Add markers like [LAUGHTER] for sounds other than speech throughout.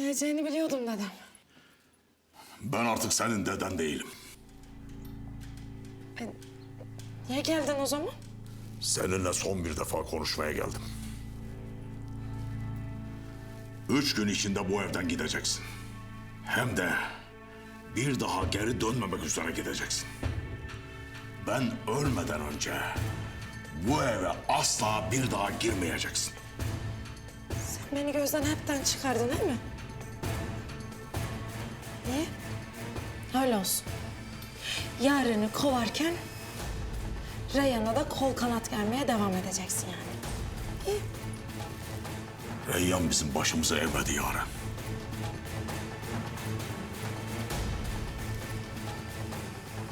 geleceğini biliyordum dedem. Ben artık senin deden değilim. E, niye geldin o zaman? Seninle son bir defa konuşmaya geldim. Üç gün içinde bu evden gideceksin. Hem de bir daha geri dönmemek üzere gideceksin. Ben ölmeden önce bu eve asla bir daha girmeyeceksin. Sen beni gözden hepten çıkardın değil mi? Niye? Öyle olsun. Yarını kovarken Reyhan'a da kol kanat germeye devam edeceksin yani. İyi. Reyyan bizim başımıza evmedi Yaren.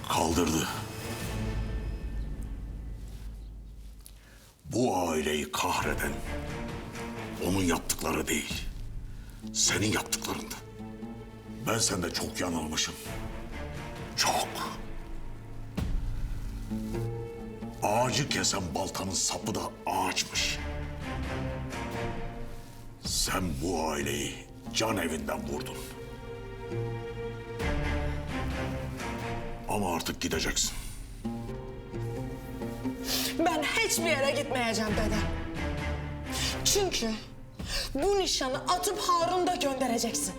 Kaldırdı. Bu aileyi kahreden onun yaptıkları değil, senin yaptıklarındı. Ben sende çok yanılmışım. Çok. Ağacı kesen baltanın sapı da ağaçmış. Sen bu aileyi can evinden vurdun. Ama artık gideceksin. Ben hiçbir yere gitmeyeceğim dedem. Çünkü bu nişanı atıp Harun'da göndereceksin.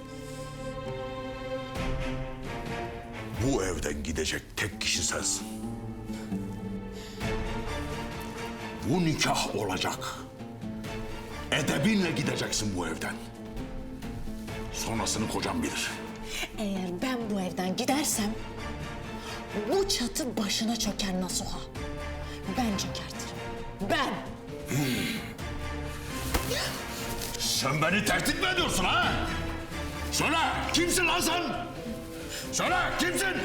Bu evden gidecek tek kişi sensin. Bu nikah olacak. Edebinle gideceksin bu evden. Sonrasını kocam bilir. Eğer ben bu evden gidersem bu çatı başına çöker Nasuha. Ben çökertirim. Ben. Sen beni tehdit mi ediyorsun ha? Söyle kimsin lan sen? Söyle kimsin?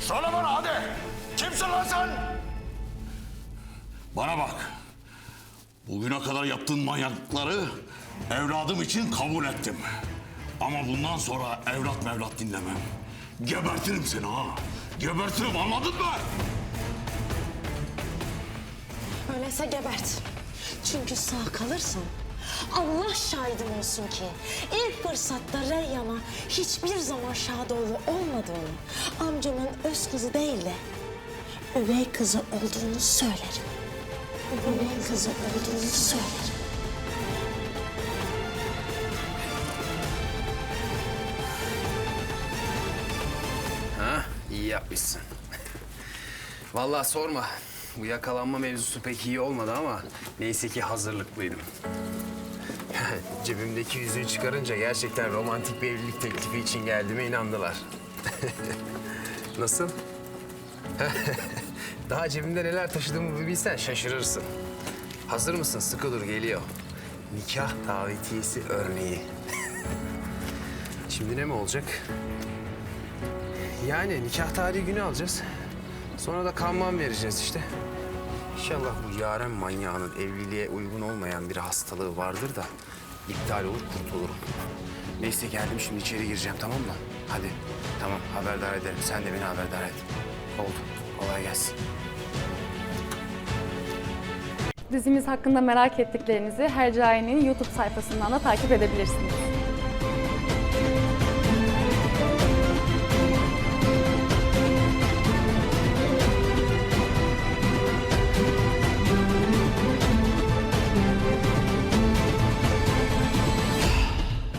Söyle bana hadi. Kimsin lan sen? Bana bak. Bugüne kadar yaptığın manyaklıkları evladım için kabul ettim. Ama bundan sonra evlat mevlat dinlemem. Gebertirim seni ha. Gebertirim anladın mı? Öyleyse gebert. Çünkü sağ kalırsan Allah şahidim olsun ki ilk fırsatta Reyyan'a hiçbir zaman Şadoğlu olmadığını, amcamın öz kızı değil de üvey kızı olduğunu söylerim. Üvey kızı olduğunu söylerim. Ha, iyi yapmışsın. [LAUGHS] Vallahi sorma. Bu yakalanma mevzusu pek iyi olmadı ama neyse ki hazırlıklıydım. [LAUGHS] Cebimdeki yüzüğü çıkarınca gerçekten romantik bir evlilik teklifi için geldiğime inandılar. [LAUGHS] Nasıl? [LAUGHS] Daha cebimde neler taşıdığımı bilsen şaşırırsın. Hazır mısın? Sıkı dur geliyor. Nikah davetiyesi örneği. Şimdi ne mi olacak? Yani nikah tarihi günü alacağız. Sonra da kanman vereceğiz işte. İnşallah bu yaren manyağının evliliğe uygun olmayan bir hastalığı vardır da iptal olur kurtulurum. Neyse geldim şimdi içeri gireceğim tamam mı? Hadi tamam haberdar ederim. Sen de beni haberdar et. Oldu. Kolay gelsin. Dizimiz hakkında merak ettiklerinizi Hercai'nin YouTube sayfasından da takip edebilirsiniz.